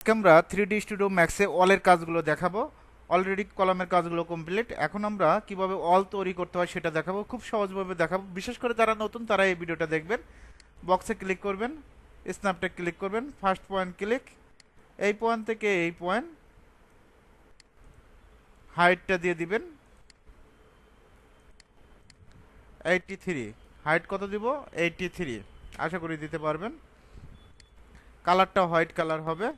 আজকে আমরা three D studio ম্যাক্সে অলের কাজগুলো দেখাবো। অলরেডি কলামের কাজগুলো কমপ্লিট এখন আমরা কীভাবে অল তৈরি করতে হয় সেটা দেখাবো। খুব সহজভাবে দেখাবো। বিশেষ করে যারা নতুন, তারা এই ভিডিওটা দেখবেন। বক্সে ক্লিক করবেন স্ন্যাপটে ক্লিক করবেন ফার্স্ট পয়েন্ট ক্লিক এই পয়েন্ট থেকে এই পয়েন্ট হাইটটা দিয়ে দিবেন। এইটটি থ্রি হাইট কত দিব? এইটটি থ্রি আশা করি দিতে পারবেন। কালারটা হোয়াইট কালার হবে।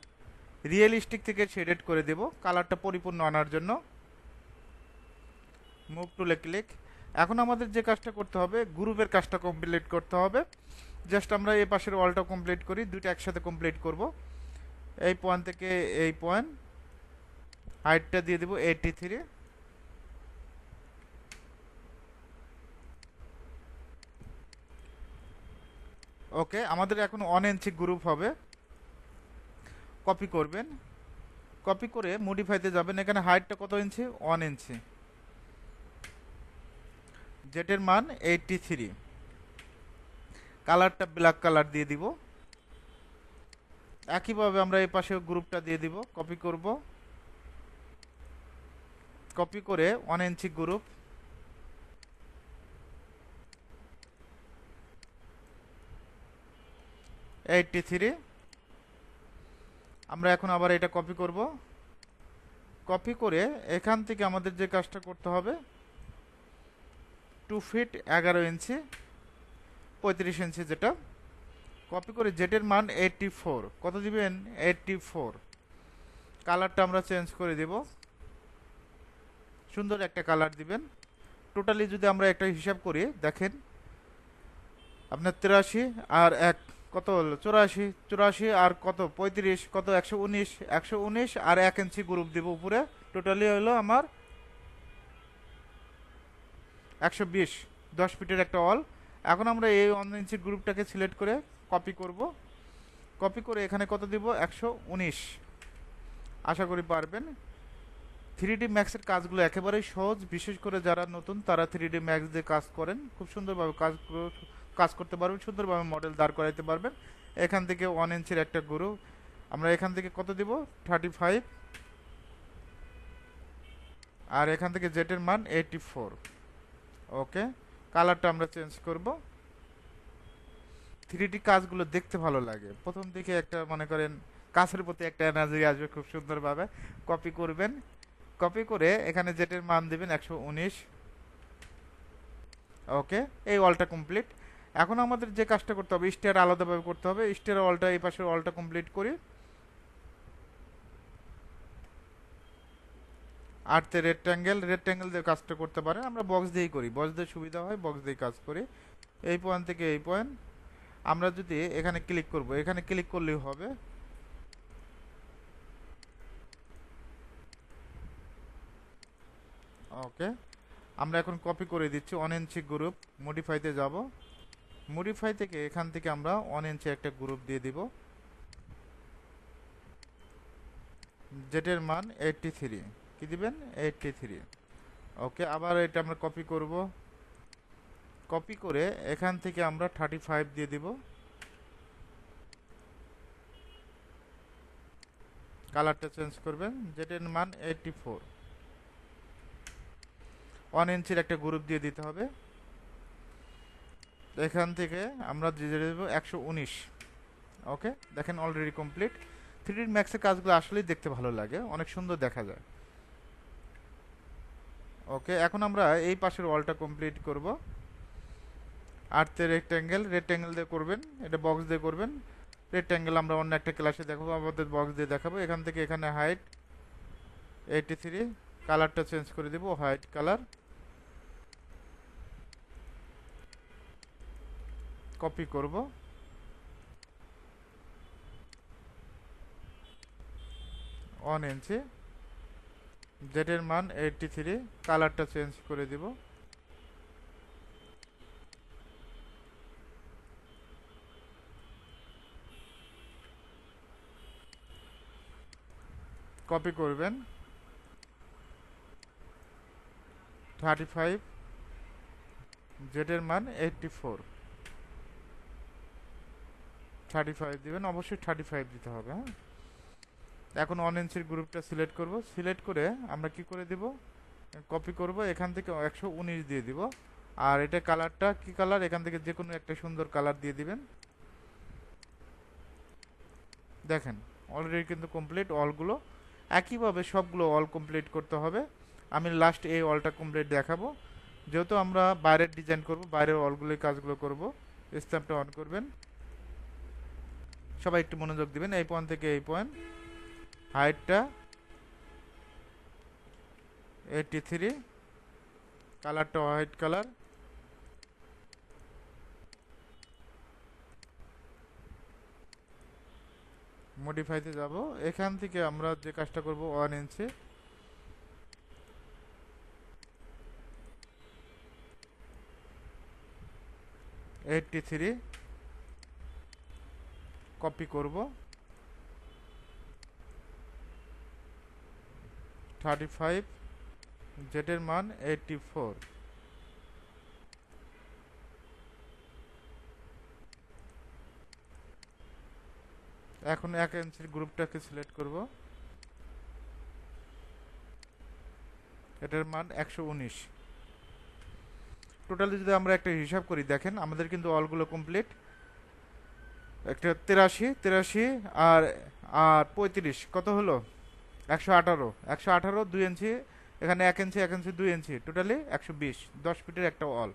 রিয়েলিস্টিক থেকে শেডেড করে দেব। কালারটা পরিপূর্ণ আনার জন্য। মুভ টুলে ক্লিক এখন আমাদের যে কাজটা করতে হবে গ্রুপের কাজটা কমপ্লিট করতে হবে। জাস্ট আমরা এই পাশের ওয়ালটা কমপ্লিট করি, দুইটা একসাথে কমপ্লিট করব। এই পয়েন্ট থেকে এই পয়েন্ট হাইটটা দিয়ে দেব এইটটি থ্রি ওকে আমাদের এখন অন ইঞ্চি গ্রুপ হবে। কপি করবেন। কপি করে মডিফাইতে যাবেন। এখানে হাইটটা কত ইঞ্চি ওয়ান ইঞ্চি জেটের মান এইটটি থ্রি কালারটা ব্ল্যাক কালার দিয়ে দিব। একইভাবে আমরা এই পাশে গ্রুপটা দিয়ে দিব। কপি করব। কপি করে one inch group eighty three আমরা এখন আবার এটা কপি করব। কপি করে এখান থেকে আমাদের যে কাজটা করতে হবে টু ফিট এগারো ইঞ্চি পঁয়ত্রিশ ইঞ্চি যেটা কপি করে জেটের মান এইটটি ফোর কত দিবেন? এইটটি ফোর কালারটা আমরা চেঞ্জ করে দেব। সুন্দর একটা কালার দিবেন। টোটালি যদি আমরা একটা হিসাব করি, দেখেন, আপনার তিরাশি আর এক কত হলো? চুরাশি চুরাশি আর কত? পঁয়ত্রিশ, কত? একশো উনিশ একশো উনিশ আর এক ইঞ্চি গ্রুপ দিব উপরে। টোটালি হলো আমার একশো বিশ, দশ ফিটের একটা অল এখন আমরা এই ওয়ান ইঞ্চি গ্রুপটাকে সিলেক্ট করে কপি করব। কপি করে এখানে কত দিব? একশো উনিশ। আশা করি পারবেন। থ্রি ডি ম্যাক্সের কাজগুলো একেবারেই সহজ। বিশেষ করে যারা নতুন, তারা থ্রি ডি ম্যাক্স দিয়ে কাজ করেন। খুব সুন্দরভাবে কাজ কাজ করতে পারবেন, সুন্দরভাবে মডেল দাঁড় করাইতে পারবেন। এখান থেকে ওয়ান ইঞ্চের একটা গরু। আমরা এখান থেকে কত দিব? থার্টি ফাইভ আর এখান থেকে জেটের মান এইটি ফোর ওকে কালারটা আমরা চেঞ্জ করব। থ্রি ডি কাজগুলো দেখতে ভালো লাগে। প্রথম দিকে একটা, মনে করেন, কাছের প্রতি একটা এনার্জি আসবে খুব সুন্দরভাবে। কপি করবেন। কপি করে এখানে জেটের মান দিবেন একশো ওকে এই অলটা কমপ্লিট এখন আমাদের যে কাজটা করতে হবে, স্টেয়ার আলাদাভাবে করতে হবে, স্টেয়ার অলটা এই পাশের অলটা কমপ্লিট করি আটতে রেক্ট্যাঙ্গেল রেক্ট্যাঙ্গেল দিয়ে কাজটা করতে পারে আমরা বক্স দিয়েই করি। বক্স দিয়ে সুবিধা হয় বক্স দিয়ে কাজ করি। এই পয়েন্ট থেকে এই পয়েন্ট আমরা যদি এখানে ক্লিক করব, এখানে ক্লিক করলেই হবে। ওকে আমরা এখন কপি করে দিচ্ছি ওয়ান গ্রুপ মডিফাইতে যাব। মডিফাই থেকে এখান থেকে আমরা ওয়ান ইঞ্চি একটা গ্রুপ দিয়ে দিব। জেটের মান এইটটি থ্রি কী দিবেন? এইটটি থ্রি ওকে আবার এটা আমরা কপি করব। কপি করে এখান থেকে আমরা থার্টি ফাইভ দিয়ে দিব। কালারটা চেঞ্জ করবেন। জেটের মান এইটটি ফোর ওয়ান ইঞ্চির একটা গ্রুপ দিয়ে দিতে হবে। এখান থেকে আমরা দিয়ে দেব একশো উনিশ। ওকে? দেখেন অলরেডি কমপ্লিট থ্রি ডি ম্যাক্সের কাজগুলো আসলেই দেখতে ভালো লাগে। অনেক সুন্দর দেখা যায়। ওকে? এখন আমরা এই পাশের ওয়ালটা কমপ্লিট করব। আটতে রেক্ট্যাঙ্গেল রেক্ট্যাঙ্গেল দিয়ে করবেন। এটা বক্স দিয়ে করবেন। রেক্ট্যাঙ্গেল আমরা অন্য একটা ক্লাসে দেখাবো, আমাদের বক্স দিয়ে দেখাবো। এখান থেকে এখানে হাইট এইটি থ্রি কালারটা চেঞ্জ করে দেবো হোয়াইট কালার কপি করব। ওয়ান ইঞ্চি জেটের মান এইটটি থ্রি কালারটা চেঞ্জ করে দিব। কপি করবেন। থার্টি ফাইভ জেটের মান এইটটি ফোর থার্টি ফাইভ দেবেন, অবশ্যই থার্টি ফাইভ দিতে হবে হ্যাঁ? এখন ওয়ান ইঞ্চির গ্রুপটা সিলেক্ট করব সিলেক্ট করে আমরা কি করে দিব? কপি করব, এখান থেকে একশো উনিশ দিয়ে দিব। আর এটা কালারটা কি কালার এখান থেকে যে কোনো একটা সুন্দর কালার দিয়ে দিবেন। দেখেন অলরেডি কিন্তু কমপ্লিট অলগুলো একইভাবে সবগুলো অল কমপ্লিট করতে হবে। আমি লাস্ট এই অলটা কমপ্লিট দেখাবো। যেহেতু আমরা বাইরের ডিজাইন করব, বাইরের অলগুলোই কাজগুলো করব স্ট্যাম্পটা অন করবেন। সবাই একটু মনোযোগ দিবেন, এই পয়েন্ট থেকে এই পয়েন্ট হাইটটা এইটটি থ্রি কালারটা হোয়াইট কালার মডিফাইতে যাব। এখান থেকে আমরা যে কাজটা করব one inch eighty three copy করব। থার্টি ফাইভ জেটের মান এইটটি ফোর এখন এক ইঞ্চির গ্রুপটাকে সিলেক্ট করব। এটার মান একশো উনিশ। টোটালি যদি আমরা একটা হিসাব করি, দেখেন আমাদের কিন্তু অলগুলো কমপ্লিট একটা তেরাশি তেরাশি আর আর পঁয়ত্রিশ, কত হলো? একশো আঠারো একশো আঠারো দুই ইঞ্চি, এখানে এক ইঞ্চি এক ইঞ্চি দুই ইঞ্চি, টোটালি একশো বিশ, দশ ফিটের একটা অল